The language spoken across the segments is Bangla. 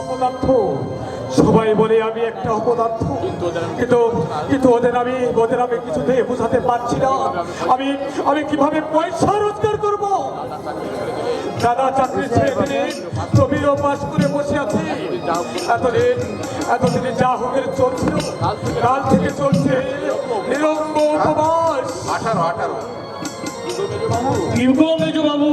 অপদার্থ। সবাই বলে আমি একটা অপদার্থ। কিন্তু কিন্তু ওদের আমি ওদের আমি কিছুতেই বোঝাতে পারছি না। আমি আমি কীভাবে পয়সা রোজগার করব? দাদা চাকরি ছেড়ে দিলে জমিরও পাশ করে বসে আছি। এতদিন এতদিনে যা হোকের চলছিল কাল থেকে চলছে নিরঙ্গ উপবাস। আঠারো আঠারো। কি বাবু।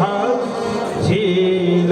হাল ছিল।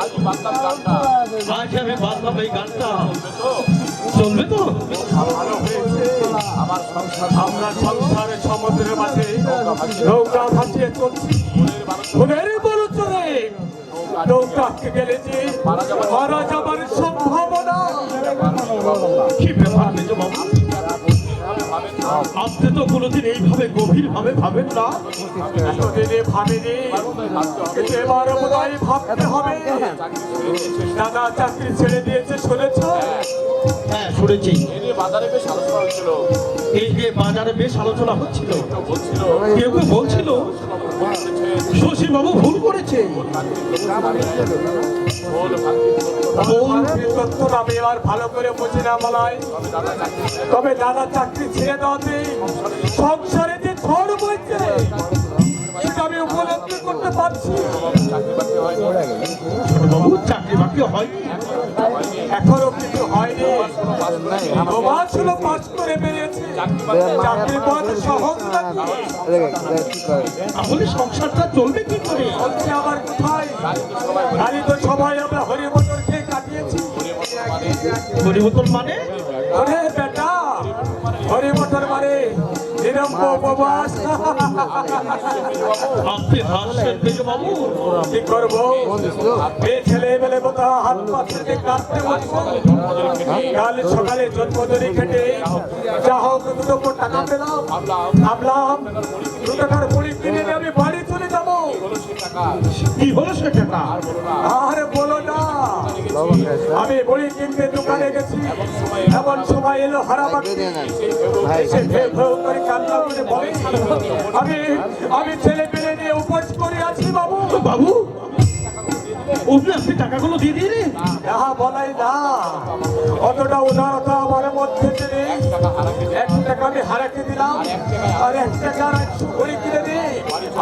আজ আমি বাঁধলাম এই গানটা। চলবে তো? আমার সংসারের সমুদ্রের মাঝে নৌকা ভাসিয়ে চলছি। নৌকা গেলে যে মারা যাবার সম্ভাবনা। কি ব্যাপার মেজো বাবু? ভাবেন না আপনি তো কোনোদিন এইভাবে গভীর ভাবে ভাবেন না। এতদিনে ভাবিনি এবার বোধহয় ভাবতে হবে। দাদা চাকরি ছেড়ে দিয়েছে শুনেছ? হ্যাঁ শুনেছি। বাজারে বেশ আলোচনা হচ্ছিল এই যে বাজারে বেশ আলোচনা হচ্ছিল। কেউ কেউ বলছিল শশী বাবু ভুল করেছে। বল ভাগ্যে ভুল তথ্য আমি এবার ভালো করে বুঝি না বলাই। তবে দাদা চাকরি ছেড়ে দেওয়াতে সংসারে যে ঝড় বইছে সেটা আমি উপলব্ধি করতে পারছি। চাকরি বাকরি হয়নি বাবু চাকরি বাকরি হয়নি? এখনও কিছু হয়নি। পাস করে তাহলে সংসারটা চলবে কি করে? আবার কোথায় তো সবাই আমরা হরিমোটর খেয়ে কাটিয়েছি পরিবর্তন মানে? উপবাস বাবু কি করব এই ছেলে বেলে বোতা হাত পা বসবো কাল সকালে জন্মদিনে খেটে যা হোক দুটো কোটি টাকা পেলাম ভাবলাম দু টাকার মুড়ি কিনে আমি বাড়ি কি হলো সে টাকা আরে বলো না। আমি বড়ি কিনতে দোকানে গেছি। এমন সময় এলো করে কান্না করে বলে আমি আমি ছেলে পেলে নিয়ে উপোস করে আছি বাবু। বাবু আপনি আপনি টাকাগুলো দিয়ে দিলে যাহা বলাই না। অতটা উদারতা আমার মধ্যে নেই। এক টাকা আমি হারাকে দিলাম আর এক টাকা কিনে দিই।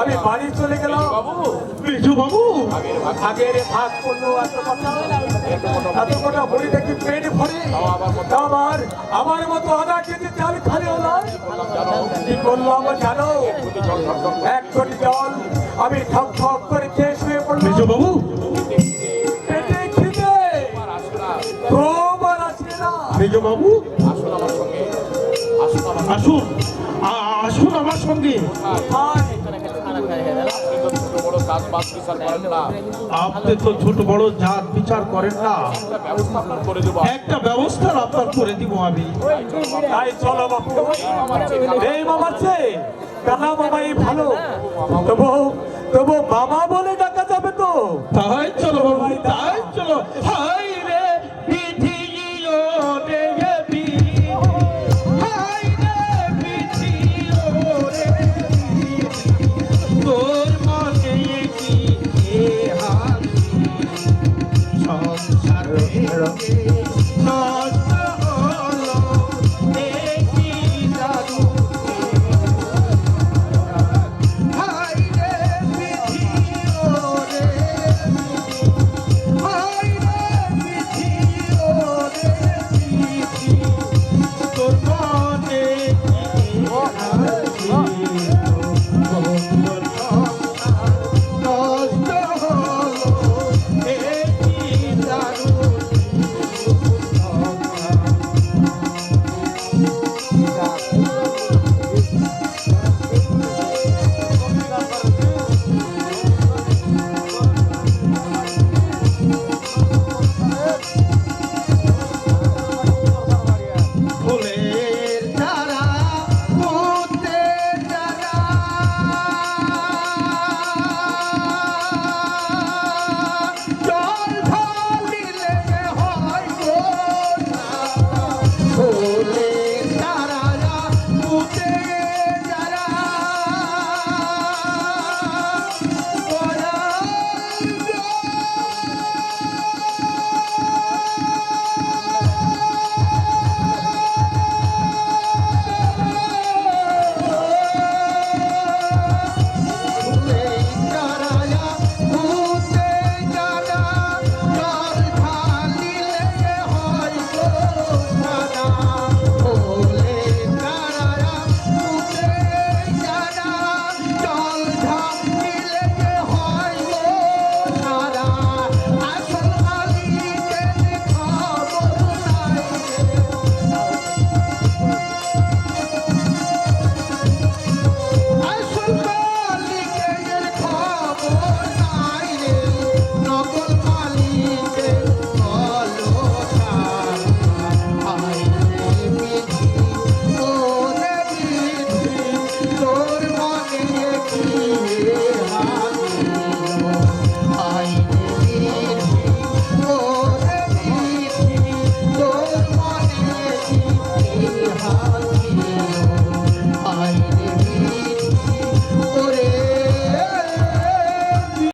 আমি বাড়ি চলে গেলাম। বাবু আগের ভাগ করল এত কথা। এত কথা বড়ি দেখি পেট ভরে। আমার আমার মতো আধা কেজি চাল খালি হলো। কি করলাম জানো? এক কোটি জল। আমি ঠক ঠক করে খেয়ে শুয়ে পড়লাম। মেজু বাবু পেটে খিদে। খুব আর আসে না। মেজু বাবু আসুন আমার সঙ্গে। আসুন। আমার আসুন আমার সঙ্গে। কাজ বিচার করেন না। আপনি তো ছোট বড় জাত বিচার করেন না। একটা ব্যবস্থা আপনার করে দেবো একটা ব্যবস্থা আপনার করে দিব আমি। তাই চলো বাপু। এই মামার চেয়ে কানা মামাই ভালো? তবু তবু মামা বলে ডাকা যাবে তো। তাই চলো বাবু তাই চলো। হায়